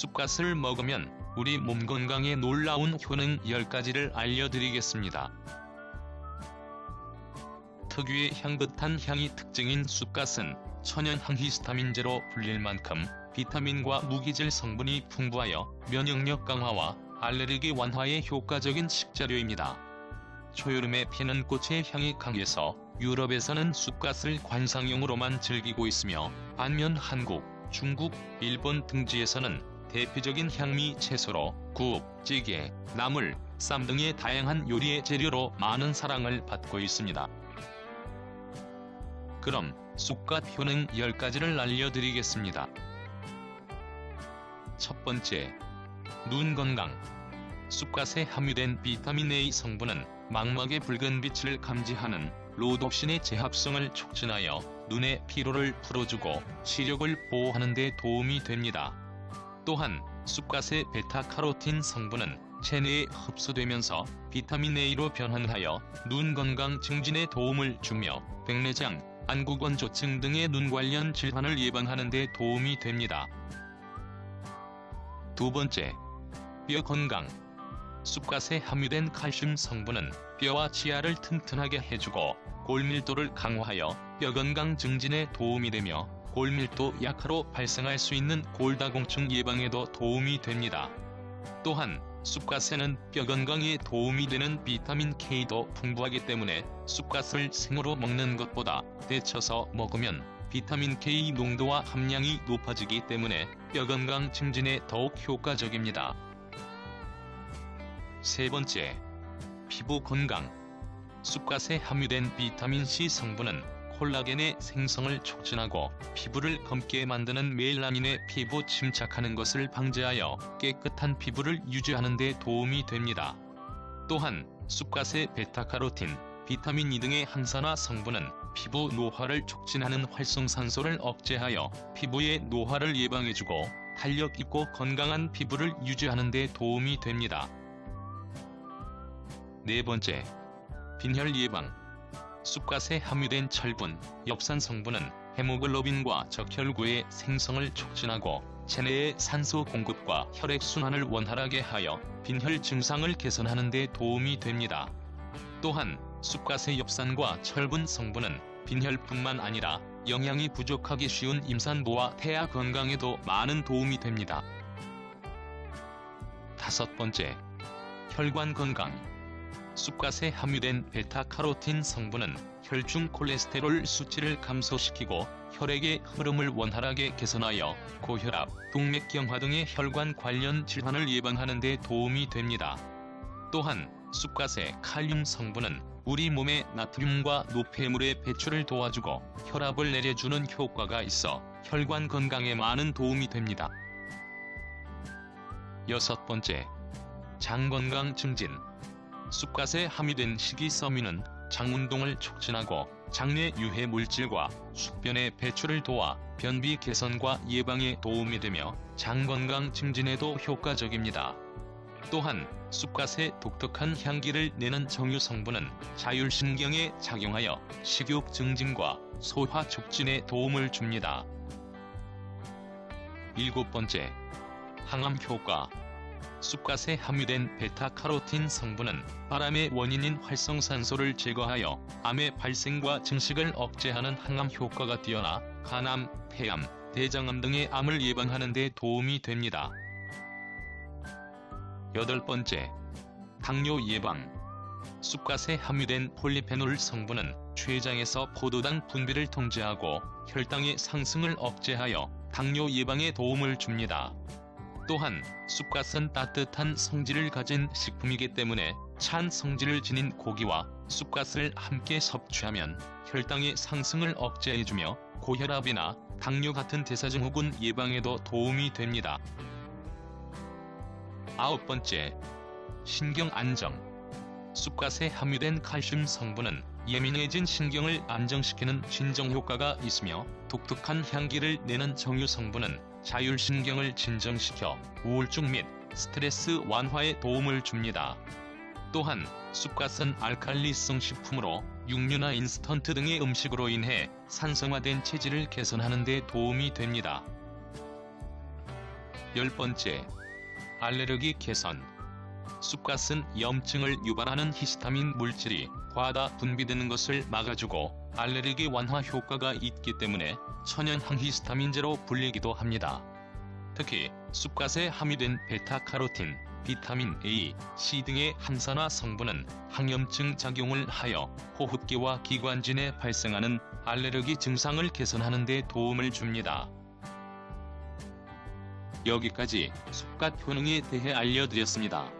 쑥갓을 먹으면 우리 몸 건강에 놀라운 효능 10가지를 알려드리겠습니다. 특유의 향긋한 향이 특징인 쑥갓은 천연 항히스타민제로 불릴 만큼 비타민과 무기질 성분이 풍부하여 면역력 강화와 알레르기 완화에 효과적인 식재료입니다. 초여름에 피는 꽃의 향이 강해서 유럽에서는 쑥갓을 관상용으로만 즐기고 있으며 반면 한국, 중국, 일본 등지에서는 대표적인 향미 채소로 국, 찌개, 나물, 쌈 등의 다양한 요리의 재료로 많은 사랑을 받고 있습니다. 그럼 쑥갓 효능 10가지를 알려드리겠습니다. 첫 번째, 눈 건강. 쑥갓에 함유된 비타민 A 성분은 망막의 붉은 빛을 감지하는 로독신의 재합성을 촉진하여 눈의 피로를 풀어주고 시력을 보호하는 데 도움이 됩니다. 또한 쑥갓의 베타카로틴 성분은 체내에 흡수되면서 비타민 A로 변환하여 눈 건강 증진에 도움을 주며 백내장, 안구건조증 등의 눈 관련 질환을 예방하는 데 도움이 됩니다. 두 번째, 뼈 건강. 쑥갓에 함유된 칼슘 성분은 뼈와 치아를 튼튼하게 해주고 골밀도를 강화하여 뼈 건강 증진에 도움이 되며 골밀도 약화로 발생할 수 있는 골다공증 예방에도 도움이 됩니다. 또한 쑥갓에는 뼈 건강에 도움이 되는 비타민 K도 풍부하기 때문에 쑥갓을 생으로 먹는 것보다 데쳐서 먹으면 비타민 K 농도와 함량이 높아지기 때문에 뼈 건강 증진에 더욱 효과적입니다. 세 번째, 피부 건강. 쑥갓에 함유된 비타민 C 성분은 콜라겐의 생성을 촉진하고 피부를 검게 만드는 멜라닌의 피부 침착하는 것을 방지하여 깨끗한 피부를 유지하는 데 도움이 됩니다. 또한 쑥갓의 베타카로틴, 비타민 E 등의 항산화 성분은 피부 노화를 촉진하는 활성산소를 억제하여 피부의 노화를 예방해주고 탄력 있고 건강한 피부를 유지하는 데 도움이 됩니다. 네 번째, 빈혈 예방. 쑥갓에 함유된 철분, 엽산 성분은 헤모글로빈과 적혈구의 생성을 촉진하고 체내의 산소 공급과 혈액 순환을 원활하게 하여 빈혈 증상을 개선하는 데 도움이 됩니다. 또한 쑥갓의 엽산과 철분 성분은 빈혈뿐만 아니라 영양이 부족하기 쉬운 임산부와 태아 건강에도 많은 도움이 됩니다. 다섯 번째, 혈관 건강. 쑥갓에 함유된 베타카로틴 성분은 혈중 콜레스테롤 수치를 감소시키고 혈액의 흐름을 원활하게 개선하여 고혈압, 동맥경화 등의 혈관 관련 질환을 예방하는 데 도움이 됩니다. 또한 쑥갓의 칼륨 성분은 우리 몸의 나트륨과 노폐물의 배출을 도와주고 혈압을 내려주는 효과가 있어 혈관 건강에 많은 도움이 됩니다. 여섯 번째, 장 건강 증진. 쑥갓에 함유된 식이섬유는 장운동을 촉진하고 장내 유해 물질과 숙변의 배출을 도와 변비 개선과 예방에 도움이 되며 장 건강 증진에도 효과적입니다. 또한 쑥갓의 독특한 향기를 내는 정유 성분은 자율신경에 작용하여 식욕 증진과 소화 촉진에 도움을 줍니다. 일곱 번째, 항암 효과. 쑥갓에 함유된 베타카로틴 성분은 바람의 원인인 활성산소를 제거하여 암의 발생과 증식을 억제하는 항암 효과가 뛰어나 간암, 폐암, 대장암 등의 암을 예방하는 데 도움이 됩니다. 여덟 번째, 당뇨 예방. 쑥갓에 함유된 폴리페놀 성분은 췌장에서 포도당 분비를 통제하고 혈당의 상승을 억제하여 당뇨 예방에 도움을 줍니다. 또한 쑥갓은 따뜻한 성질을 가진 식품이기 때문에 찬 성질을 지닌 고기와 쑥갓을 함께 섭취하면 혈당의 상승을 억제해주며 고혈압이나 당뇨 같은 대사증후군 예방에도 도움이 됩니다. 아홉 번째, 신경 안정. 쑥갓에 함유된 칼슘 성분은 예민해진 신경을 안정시키는 진정 효과가 있으며 독특한 향기를 내는 정유 성분은 자율신경을 진정시켜 우울증 및 스트레스 완화에 도움을 줍니다. 또한 쑥갓은 알칼리성 식품으로 육류나 인스턴트 등의 음식으로 인해 산성화된 체질을 개선하는 데 도움이 됩니다. 열 번째, 알레르기 개선. 쑥갓은 염증을 유발하는 히스타민 물질이 과다 분비되는 것을 막아주고 알레르기 완화 효과가 있기 때문에 천연 항히스타민제로 불리기도 합니다. 특히 쑥갓에 함유된 베타카로틴, 비타민 A, C 등의 항산화 성분은 항염증 작용을 하여 호흡기와 기관진에 발생하는 알레르기 증상을 개선하는 데 도움을 줍니다. 여기까지 쑥갓 효능에 대해 알려드렸습니다.